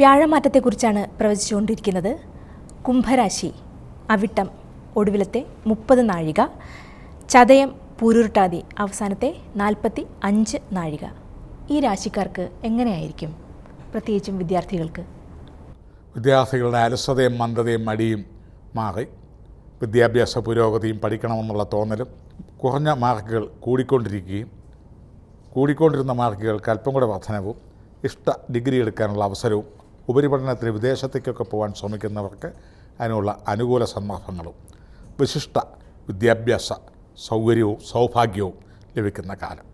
വ്യാഴമാറ്റത്തെക്കുറിച്ചാണ് പ്രവചിച്ചുകൊണ്ടിരിക്കുന്നത്. കുംഭരാശി അവിട്ടം ഒടുവിലത്തെ മുപ്പത് നാഴിക ചതയം പൂരുരുട്ടാതി അവസാനത്തെ നാൽപ്പത്തി അഞ്ച് നാഴിക. ഈ രാശിക്കാർക്ക് എങ്ങനെയായിരിക്കും? പ്രത്യേകിച്ചും വിദ്യാർത്ഥികൾക്ക്. വിദ്യാർത്ഥികളുടെ അലസതയും മന്ദതയും മടിയും മാറി. വിദ്യാഭ്യാസ പുരോഗതിയും പഠിക്കണമെന്നുള്ള തോന്നലും കുറഞ്ഞ മാർക്കുകൾ കൂടിക്കൊണ്ടിരിക്കുകയും കൂടിക്കൊണ്ടിരുന്ന മാർക്കുകൾക്ക് അല്പം കൂടെ വർധനവും ഇഷ്ട ഡിഗ്രി എടുക്കാനുള്ള അവസരവും ഉപരിപഠനത്തിന് വിദേശത്തേക്കൊക്കെ പോകാൻ ശ്രമിക്കുന്നവർക്ക് അതിനുള്ള അനുകൂല സന്ദർഭങ്ങളും വിശിഷ്ട വിദ്യാഭ്യാസ സൗകര്യവും സൗഭാഗ്യവും ലഭിക്കുന്ന കാലം.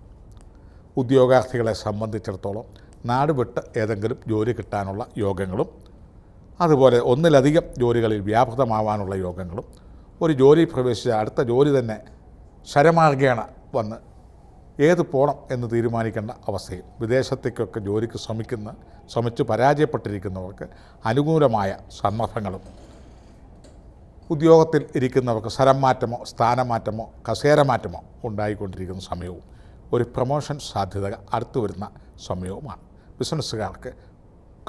ഉദ്യോഗാർത്ഥികളെ സംബന്ധിച്ചിടത്തോളം നാട് വിട്ട് ഏതെങ്കിലും ജോലി കിട്ടാനുള്ള യോഗങ്ങളും അതുപോലെ ഒന്നിലധികം ജോലികളിൽ വ്യാപൃതമാവാനുള്ള യോഗങ്ങളും ഒരു ജോലി പ്രവേശിച്ച അടുത്ത ജോലി തന്നെ ശരമാർഗേണ വന്ന് ഏത് പോണം എന്ന് തീരുമാനിക്കേണ്ട അവസ്ഥയും വിദേശത്തേക്കൊക്കെ ജോലിക്ക് ശ്രമിക്കുന്ന ശ്രമിച്ച് പരാജയപ്പെട്ടിരിക്കുന്നവർക്ക് അനുകൂലമായ സന്ദർഭങ്ങളും ഉദ്യോഗത്തിൽ ഇരിക്കുന്നവർക്ക് സ്ഥലം മാറ്റമോ സ്ഥാനമാറ്റമോ കസേരമാറ്റമോ ഉണ്ടായിക്കൊണ്ടിരിക്കുന്ന സമയവും ഒരു പ്രൊമോഷൻ സാധ്യത അടുത്തു വരുന്ന സമയവുമാണ്. ബിസിനസ്സുകാർക്ക്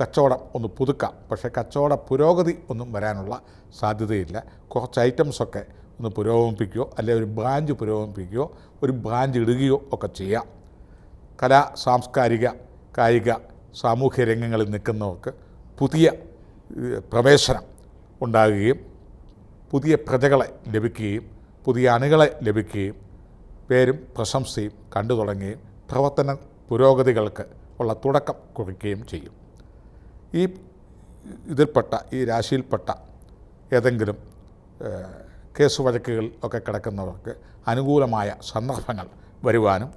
കച്ചവടം ഒന്ന് പുതുക്കാം പക്ഷേ കച്ചവട പുരോഗതി ഒന്നും വരാനുള്ള സാധ്യതയില്ല. കുറച്ച് ഐറ്റംസൊക്കെ ഒന്ന് പുരോഗമിപ്പിക്കുകയോ അല്ലെങ്കിൽ ഒരു ബ്രാഞ്ച് പുരോഗമിപ്പിക്കുകയോ ഒരു ബ്രാഞ്ച് ഇടുകയോ ഒക്കെ ചെയ്യാം. കലാ സാംസ്കാരിക കായിക സാമൂഹ്യ രംഗങ്ങളിൽ നിൽക്കുന്നവർക്ക് പുതിയ പ്രവേശനം ഉണ്ടാകുകയും പുതിയ പ്രജകളെ ലഭിക്കുകയും പുതിയ അണികളെ ലഭിക്കുകയും പേരും പ്രശംസയും കണ്ടു തുടങ്ങുകയും പ്രവർത്തന പുരോഗതികൾക്ക് ഉള്ള തുടക്കം കുറിക്കുകയും ചെയ്യും. ഈ ഇതിൽപ്പെട്ട ഈ രാശിയിൽപ്പെട്ട ഏതെങ്കിലും കേസ് വഴക്കുകൾ ഒക്കെ കിടക്കുന്നവർക്ക് അനുകൂലമായ സന്ദർഭങ്ങൾ വരുവാനും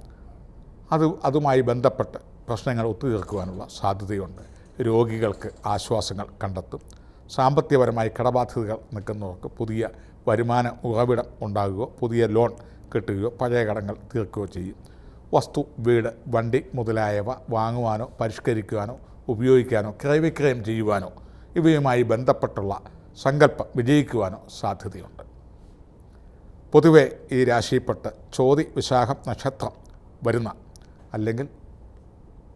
അത് അതുമായി ബന്ധപ്പെട്ട് പ്രശ്നങ്ങൾ ഒത്തുതീർക്കുവാനുള്ള സാധ്യതയുണ്ട്. രോഗികൾക്ക് ആശ്വാസങ്ങൾ കണ്ടെത്തും. സാമ്പത്തികപരമായി കടബാധ്യതകൾ നിൽക്കുന്നവർക്ക് പുതിയ വരുമാന ഉറവിടം ഉണ്ടാകുകയോ പുതിയ ലോൺ കിട്ടുകയോ പഴയ കടങ്ങൾ തീർക്കുകയോ ചെയ്യും. വസ്തു വീട് വണ്ടി മുതലായവ വാങ്ങുവാനോ പരിഷ്കരിക്കുവാനോ ഉപയോഗിക്കാനോ ക്രയവിക്രയം ചെയ്യുവാനോ ഇവയുമായി ബന്ധപ്പെട്ടുള്ള സങ്കല്പം വിജയിക്കുവാനോ സാധ്യതയുണ്ട്. പൊതുവെ ഈ രാശിയിൽപ്പെട്ട് ചോതി വിശാഖം നക്ഷത്രം വരുന്ന അല്ലെങ്കിൽ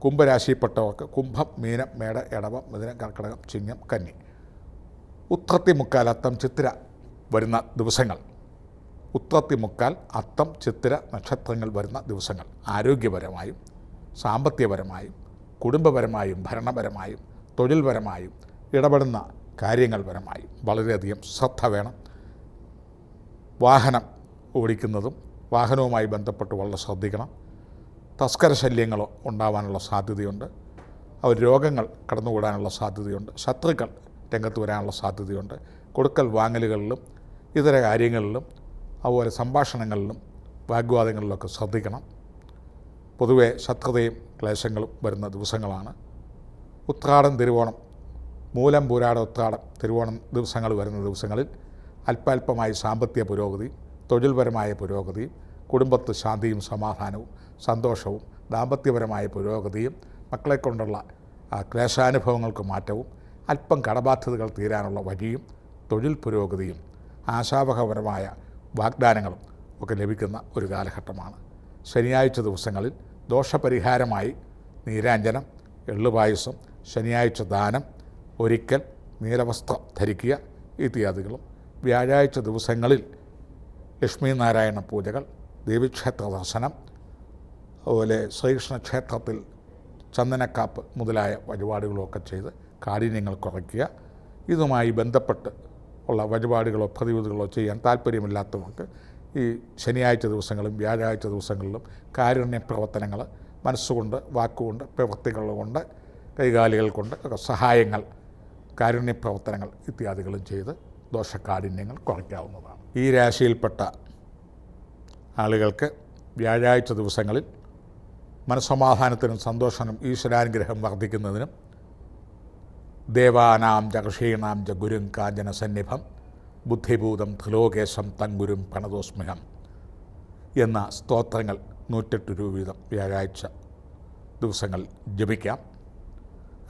കുംഭരാശിയിൽപ്പെട്ടവർക്ക് കുംഭം മീനം മേട എടവം മിഥുനം കർക്കിടകം ചിങ്ങം കന്നി ഉത്രത്തി മുക്കാൽ അത്തം ചിത്തിര വരുന്ന ദിവസങ്ങൾ. ഉത്രത്തി മുക്കാൽ അത്തം ചിത്തിര നക്ഷത്രങ്ങൾ വരുന്ന ദിവസങ്ങൾ. ആരോഗ്യപരമായും സാമ്പത്തികപരമായും കുടുംബപരമായും ഭരണപരമായും തൊഴിൽപരമായും ഇടപെടുന്ന കാര്യങ്ങൾ പരമായും വളരെയധികം ശ്രദ്ധ വേണം. വാഹനം ഓടിക്കുന്നതും വാഹനവുമായി ബന്ധപ്പെട്ട് വളരെ ശ്രദ്ധിക്കണം. തസ്കര ശല്യങ്ങളോ ഉണ്ടാവാനുള്ള സാധ്യതയുണ്ട്. അവർ രോഗങ്ങൾ കടന്നുകൂടാനുള്ള സാധ്യതയുണ്ട്. ശത്രുക്കൾ രംഗത്ത് വരാനുള്ള സാധ്യതയുണ്ട്. കൊടുക്കൽ വാങ്ങലുകളിലും ഇതര കാര്യങ്ങളിലും അതുപോലെ സംഭാഷണങ്ങളിലും വാഗ്വാദങ്ങളിലൊക്കെ ശ്രദ്ധിക്കണം. പൊതുവേ ശത്രുതയും ക്ലേശങ്ങളും വരുന്ന ദിവസങ്ങളാണ്. ഉത്രാടം തിരുവോണം മൂലം പൂരാട ഉത്രാടം തിരുവോണം ദിവസങ്ങൾ വരുന്ന ദിവസങ്ങളിൽ അല്പാൽപമായി സാമ്പത്തിക പുരോഗതി തൊഴിൽപരമായ പുരോഗതി കുടുംബത്ത് ശാന്തിയും സമാധാനവും സന്തോഷവും ദാമ്പത്യപരമായ പുരോഗതിയും മക്കളെ കൊണ്ടുള്ള ക്ലേശാനുഭവങ്ങൾക്ക് മാറ്റവും അല്പം കടബാധ്യതകൾ തീരാനുള്ള വഴിയും തൊഴിൽ പുരോഗതിയും ആശാവഹപരമായ വാഗ്ദാനങ്ങളും ഒക്കെ ലഭിക്കുന്ന ഒരു കാലഘട്ടമാണ്. ശനിയാഴ്ച ദിവസങ്ങളിൽ ദോഷപരിഹാരമായി നീരാഞ്ജനം എള്ളുപായസം ശനിയാഴ്ച ദാനം ഒരിക്കൽ നീലവസ്ത്രം ധരിക്കുക ഇത്യാദികളും വ്യാഴാഴ്ച ദിവസങ്ങളിൽ ലക്ഷ്മി നാരായണ പൂജകൾ ദേവീക്ഷേത്ര ദർശനം അതുപോലെ ശ്രീകൃഷ്ണ ക്ഷേത്രത്തിൽ ചന്ദനക്കാപ്പ് മുതലായ വഴിപാടുകളൊക്കെ ചെയ്ത് കാഠിന്യങ്ങൾ കുറയ്ക്കുക. ഇതുമായി ബന്ധപ്പെട്ട് ഉള്ള വഴിപാടുകളോ പ്രതിവിധികളോ ചെയ്യാൻ താല്പര്യമില്ലാത്തവർക്ക് ഈ ശനിയാഴ്ച ദിവസങ്ങളും വ്യാഴാഴ്ച ദിവസങ്ങളിലും കാരുണ്യ പ്രവർത്തനങ്ങൾ മനസ്സുകൊണ്ട് വാക്കുകൊണ്ട് പ്രവൃത്തികൾ കൊണ്ട് കൈകാലികൾ കൊണ്ട് സഹായങ്ങൾ കാരുണ്യ പ്രവർത്തനങ്ങൾ ഇത്യാദികളും ചെയ്ത് ദോഷകാഠിന്യങ്ങൾ കുറയ്ക്കാവുന്നതാണ്. ഈ രാശിയിൽപ്പെട്ട ആളുകൾക്ക് വ്യാഴാഴ്ച ദിവസങ്ങളിൽ മനസ്സമാധാനത്തിനും സന്തോഷനും ഈശ്വരാനുഗ്രഹം വർദ്ധിക്കുന്നതിനും ദേവാനാം ച ഋഷീണാം ച ഗുരും കാഞ്ചന സന്നിഭം ബുദ്ധിഭൂതം ത്രിലോകേശം തങ്കുരും പ്രണതോസ്മിഹം എന്ന സ്തോത്രങ്ങൾ നൂറ്റെട്ട് രൂപ വീതം വ്യാഴാഴ്ച ദിവസങ്ങൾ ജപിക്കാം.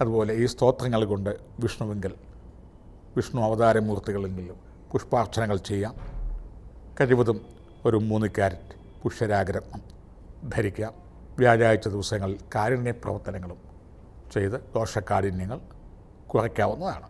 അതുപോലെ ഈ സ്തോത്രങ്ങൾ കൊണ്ട് വിഷ്ണുവെങ്കിൽ വിഷ്ണു അവതാരമൂർത്തികളെങ്കിലും പുഷ്പാർച്ചനകൾ ചെയ്യാം. കഴിവതും ഒരു മൂന്ന് ക്യാരറ്റ് പുഷ്യരാഗരത്നം ധരിക്കാം. വ്യാഴാഴ്ച ദിവസങ്ങളിൽ കാരുണ്യ പ്രവർത്തനങ്ങളും ചെയ്ത് ദോഷകാഠിന്യങ്ങൾ കുറയ്ക്കാവുന്നതാണ്.